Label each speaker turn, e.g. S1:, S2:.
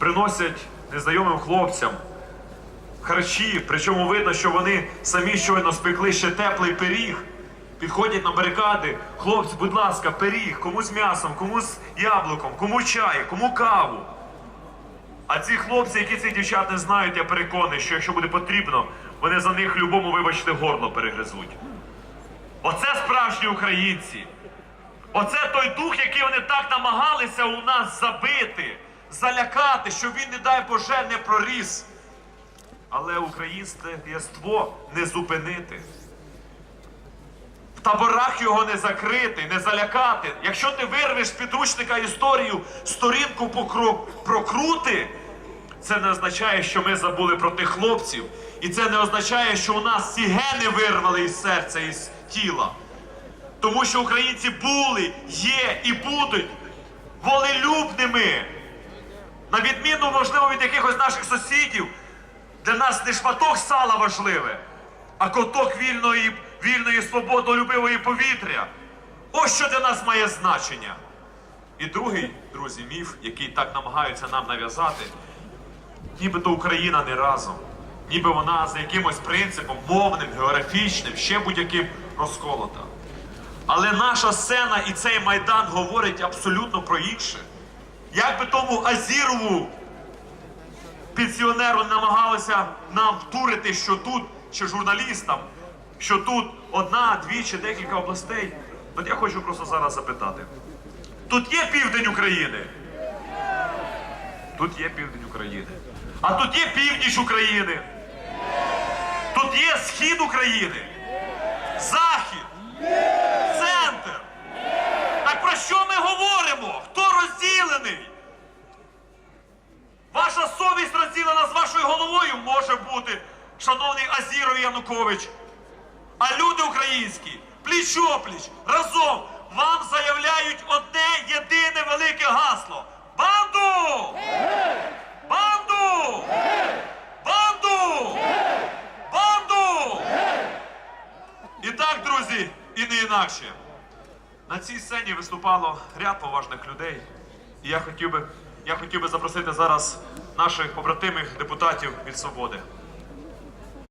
S1: приносять незнайомим хлопцям харчі, причому видно, що вони самі щойно спекли ще теплий пиріг. Підходять на барикади. Хлопці, будь ласка, пиріг, комусь з м'ясом, комусь з яблуком, кому чай, кому каву. А ці хлопці, які цих дівчат не знають, я переконаний, що якщо буде потрібно, вони за них любому, вибачте, горло перегризуть. Оце справжні українці. Оце той дух, який вони так намагалися у нас забити, залякати, щоб він, не дай Боже, не проріс. Але українське єство не зупинити. В таборах його не закрити, не залякати. Якщо ти вирвеш з підручника історію сторінку прокрути, це не означає, що ми забули про тих хлопців. І це не означає, що у нас ці гени вирвали із серця, із тіла. Тому що українці були, є і будуть волелюбними. На відміну, можливо, від якихось наших сусідів, для нас не шматок сала важливе, а коток вільної, вільної свободолюбивої повітря. Ось що для нас має значення. І другий, друзі, міф, який так намагаються нам нав'язати, нібито Україна не разом, ніби вона за якимось принципом мовним, географічним, ще будь-яким розколота. Але наша сцена і цей майдан говорить абсолютно про інше. Як би тому Азірову пенсіонеру намагалися нам втурити, що тут, чи журналістам, що тут одна, дві чи декілька областей. От я хочу просто зараз запитати: тут є південь України? Тут є південь України. А тут є північ України. Тут є схід України. Захід. Центр. Так про що ми говоримо? Розділений? Ваша совість розділена з вашою головою може бути, шановний Азіров Янукович. А люди українські, пліч-опліч, разом вам заявляють одне єдине велике гасло. Банду! Банду! Банду! Банду! І так, друзі, і не інакше. На цій сцені виступало ряд поважних людей. Я хотів би, я хотів би запросити зараз наших побратимих депутатів від свободи.